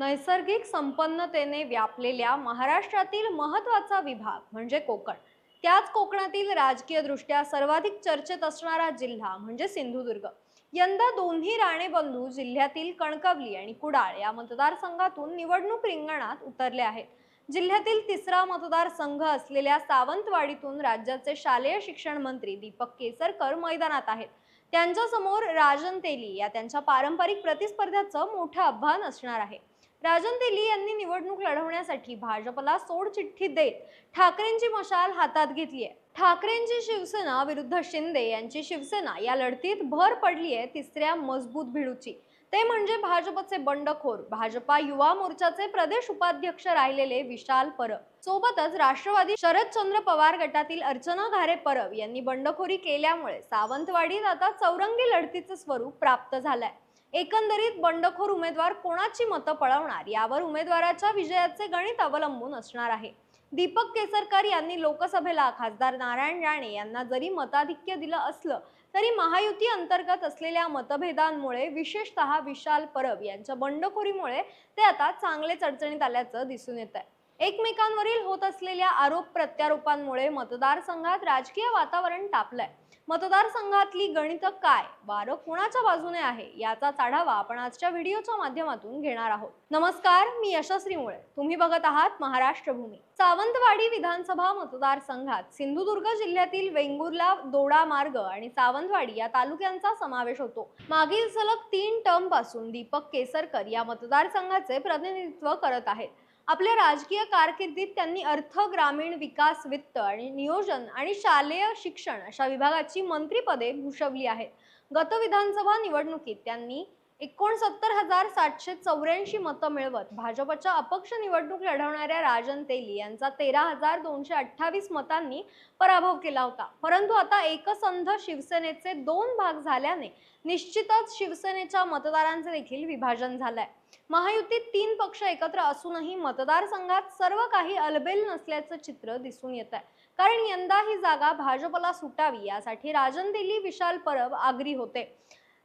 नैसर्गिक संपन्नतेने व्यापलेल्या महाराष्ट्रातील महत्त्वाचा विभाग म्हणजे कोकण. त्याच कोकणातील राजकीय दृष्ट्या सर्वाधिक चर्चेत असणारा जिल्हा म्हणजे सिंधुदुर्ग. यंदा दोन्ही राणेबंधू जिल्ह्यातील कणकवली आणि कुडाळ या मतदारसंघातून निवडणूक रिंगणात उतरले आहेत. जिल्ह्यातील तिसरा मतदारसंघ असलेल्या सावंतवाडीतून राज्याचे शालेय शिक्षण मंत्री दीपक केसरकर मैदानात आहेत. त्यांच्यासमोर राजन तेली या त्यांच्या पारंपरिक प्रतिस्पर्ध्याचं मोठं आव्हान असणार आहे. राजन तेली यांनी निवडणूक लढवण्यासाठी भाजपला सोडचिठ्ठी देत ठाकरेंची मशाल हातात घेतली आहे. ठाकरेंची शिवसेना विरुद्ध शिंदे यांची शिवसेना या लढतीत भर पडली आहे तिसऱ्या मजबूत भिडूची. ते म्हणजे भाजपचे बंडखोर भाजपा युवा मोर्चाचे प्रदेश उपाध्यक्ष राहिलेले विशाल परब. सोबतच राष्ट्रवादी शरदचंद्र पवार गटातील अर्चना घारे परब यांनी बंडखोरी केल्यामुळे सावंतवाडीत आता चौरंगी लढतीचं स्वरूप प्राप्त झालंय. एकंदरीत बंडखोर उमेदवार कोणाची मतं पळवणार? यावर उमेदवाराच्या विजयाचे गणित अवलंबून असणार आहे. दीपक केसरकर यांनी लोकसभेला खासदार नारायण राणे यांना जरी मताधिक्य दिलं असलं तरी महायुती अंतर्गत असलेल्या मतभेदांमुळे विशेषतः विशाल परब यांच्या बंडखोरीमुळे ते आता चांगलेच अडचणीत आल्याचं दिसून येत आहे एकमेकांवरील होत असलेल्या आरोप प्रत्यारोपांमुळे मतदारसंघात राजकीय वातावरण तापलंय. मतदारसंघातली गणित काय? वारं कोणाच्या बाजूने आहे? याचा आढावा आपण आजच्या व्हिडिओच्या माध्यमातून घेणार आहोत. नमस्कार मी यशस्वी मुळे. तुम्ही बघत आहात महाराष्ट्र भूमी सावंतवाडी विधानसभा मतदारसंघात सिंधुदुर्ग जिल्ह्यातील वेंगुर्ला दोडा मार्ग आणि सावंतवाडी या तालुक्यांचा समावेश होतो. मागील सलग तीन टर्मपासून दीपक केसरकर या मतदारसंघाचे प्रतिनिधित्व करत आहेत. आपल्या राजकीय कारकिर्दीत त्यांनी अर्थ ग्रामीण विकास वित्त आणि नियोजन आणि शालेय शिक्षण अशा विभागाची मंत्रीपदे भूषवली आहेत. गत विधानसभा निवडणुकीत त्यांनी एकोणसत्तर हजार सातशे चौऱ्याऐंशी मतं मिळवत भाजपच्या अपक्ष निवडणूक लढवणाऱ्या राजन तेली यांचा तेरा हजार दोनशे अठ्ठावीस मतांनी पराभव केला होता. परंतु आता एकसंध शिवसेनेचे दोन भाग झाल्याने निश्चितच शिवसेनेच्या मतदारांचे देखील विभाजन झालंय. महायुतीत तीन पक्ष एकत्र असूनही मतदारसंघात सर्व काही अलबेल नसल्याचं चित्र दिसून येत आहे. कारण यंदा ही जागा भाजपला सुटावी यासाठी राजन दिल्ली विशाल परब आग्री होते.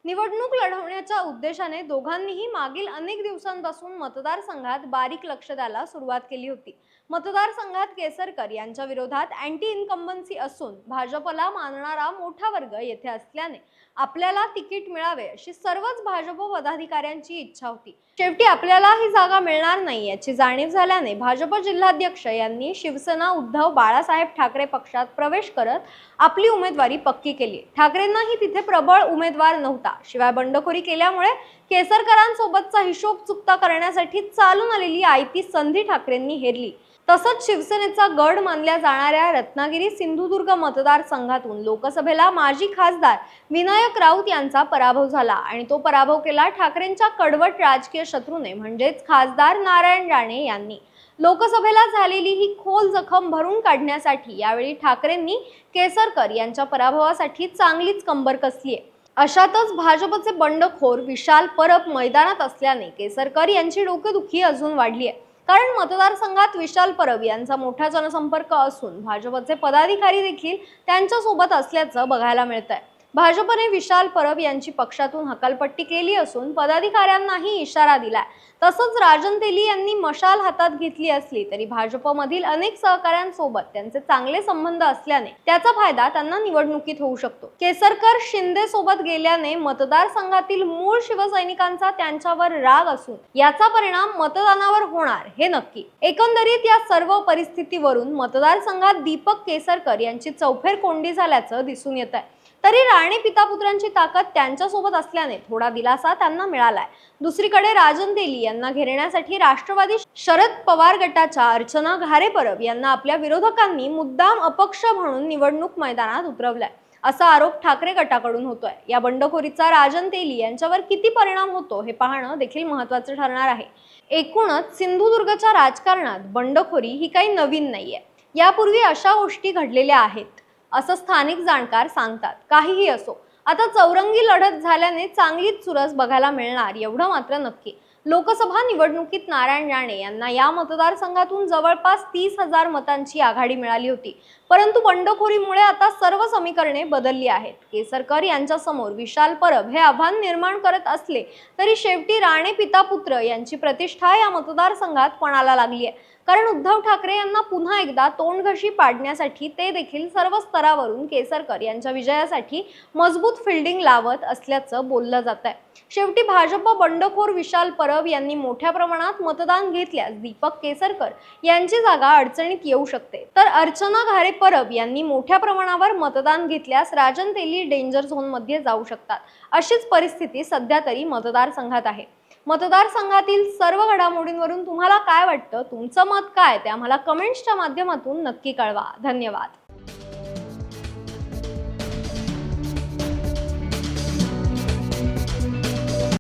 निवडणूक लढवण्याच्या उद्देशाने दोघांनीही मागील अनेक दिवसांपासून मतदारसंघात बारीक लक्ष द्यायला सुरुवात केली होती. मतदारसंघात केसरकर यांच्या विरोधात अँटी इन्कम्बन्सी असून भाजपला मानणारा मोठा वर्ग येथे असल्याने आपल्याला तिकीट मिळावे अशी सर्वच भाजप पदाधिकाऱ्यांची इच्छा होती. शेवटी आपल्याला ही जागा मिळणार नाही याची जाणीव झाल्याने भाजप जिल्हाध्यक्ष यांनी शिवसेना उद्धव बाळासाहेब ठाकरे पक्षात प्रवेश करत आपली उमेदवारी पक्की केली. ठाकरेंनाही तिथे प्रबळ उमेदवार नव्हता. शिवाय बंडखोरी केल्यामुळे केसरकरांसोबतचा हिशोब चुकता करण्यासाठी चालून आलेली आयती संधी ठाकरेंनी हेरली. तसंच शिवसेनेचा गड मानल्या जाणाऱ्या रत्नागिरी सिंधुदुर्ग मतदारसंघातून लोकसभेला माजी खासदार विनायक राऊत यांचा पराभव झाला आणि तो पराभव केला ठाकरेंच्या कडवट राजकीय शत्रूने म्हणजेच खासदार नारायण राणे यांनी. लोकसभेला झालेली ही खोल जखम भरून काढण्यासाठी यावेळी ठाकरेंनी केसरकर यांच्या पराभवासाठी चांगलीच कंबर कसली आहे अशातच भाजपचे बंडखोर विशाल परब मैदानात असल्याने केसरकर यांची डोकेदुखी अजून वाढली आहे कारण मतदारसंघात विशाल परब यांचा मोठा जनसंपर्क असून भाजपचे पदाधिकारी देखील त्यांच्यासोबत असल्याचं बघायला मिळत आहे भाजपने विशाल परब यांची पक्षातून हकालपट्टी केली असून पदाधिकाऱ्यांनाही इशारा दिलाय. तसंच राजन तेली यांनी मशाल हातात घेतली असली तरी भाजपमधील अनेक सहकाऱ्यांसोबत त्यांचे चांगले संबंध असल्याने त्याचा फायदा त्यांना निवडणुकीत होऊ शकतो. केसरकर शिंदे सोबत गेल्याने मतदारसंघातील मूळ शिवसैनिकांचा त्यांच्यावर राग असून याचा परिणाम मतदानावर होणार हे नक्की. एकंदरीत या सर्व परिस्थितीवरून मतदारसंघात दीपक केसरकर यांची चौफेर कोंडी झाल्याचं दिसून येत आहे तरी राणे पितापुत्रांची ताकद त्यांच्यासोबत असल्याने थोडा दिलासा त्यांना मिळालाय. दुसरीकडे राजन तेली यांना घेरण्यासाठी राष्ट्रवादी शरद पवार गटाच्या अर्चना घारे परब यांना आपल्या विरोधकांनी मुद्दाम अपक्ष म्हणून निवडणूक मैदानात उतरवलाय. असा आरोप ठाकरे गटाकडून होतोय. या बंडखोरीचा राजन तेली यांच्यावर किती परिणाम होतो हे पाहणं देखील महत्वाचं ठरणार आहे. एकूणच सिंधुदुर्गच्या राजकारणात बंडखोरी ही काही नवीन नाहीये. यापूर्वी अशा गोष्टी घडलेल्या आहेत. असं स्थानिक जाणकार सांगतात. काहीही असो आता चौरंगी लढत झाल्याने चांगलीच चुरस बघायला मिळणार एवढं मात्र नक्की. लोकसभा निवडणुकीत नारायण राणे यांना या मतदारसंघातून जवळपास तीस हजार मतांची आघाडी मिळाली होती. परंतु बंडखोरीमुळे आता सर्व समीकरणे बदलली आहेत. केसरकर यांच्यासमोर विशाल परब हे आव्हान निर्माण करत असले तरी शेवटी राणे पिता पुत्र यांची प्रतिष्ठा या मतदारसंघात पणाला लागली आहे कारण उद्धव ठाकरे यांना पुन्हा एकदा तोंडघशी पाडण्यासाठी ते देखील सर्व स्तरावरून केसरकर यांच्या विजयासाठी मजबूत फिल्डिंग लावत असल्याचं बोललं जात आहे शेवटी भाजप बंडखोर विशाल परब यांनी मोठ्या प्रमाणात मतदान घेतल्यास दीपक केसरकर यांची जागा अडचणीत येऊ शकते. तर अर्चना घारे परब यांनी मोठ्या प्रमाणावर मतदान घेतल्यास राजन तेली डेंजर झोनमध्ये जाऊ शकतात. अशीच परिस्थिती सध्या तरी मतदारसंघात आहे. मतदारसंघातील सर्व घडामोडींवरून तुम्हाला काय वाटतं? तुमचं मत काय? ते आम्हाला कमेंट्सच्या माध्यमातून नक्की कळवा. धन्यवाद.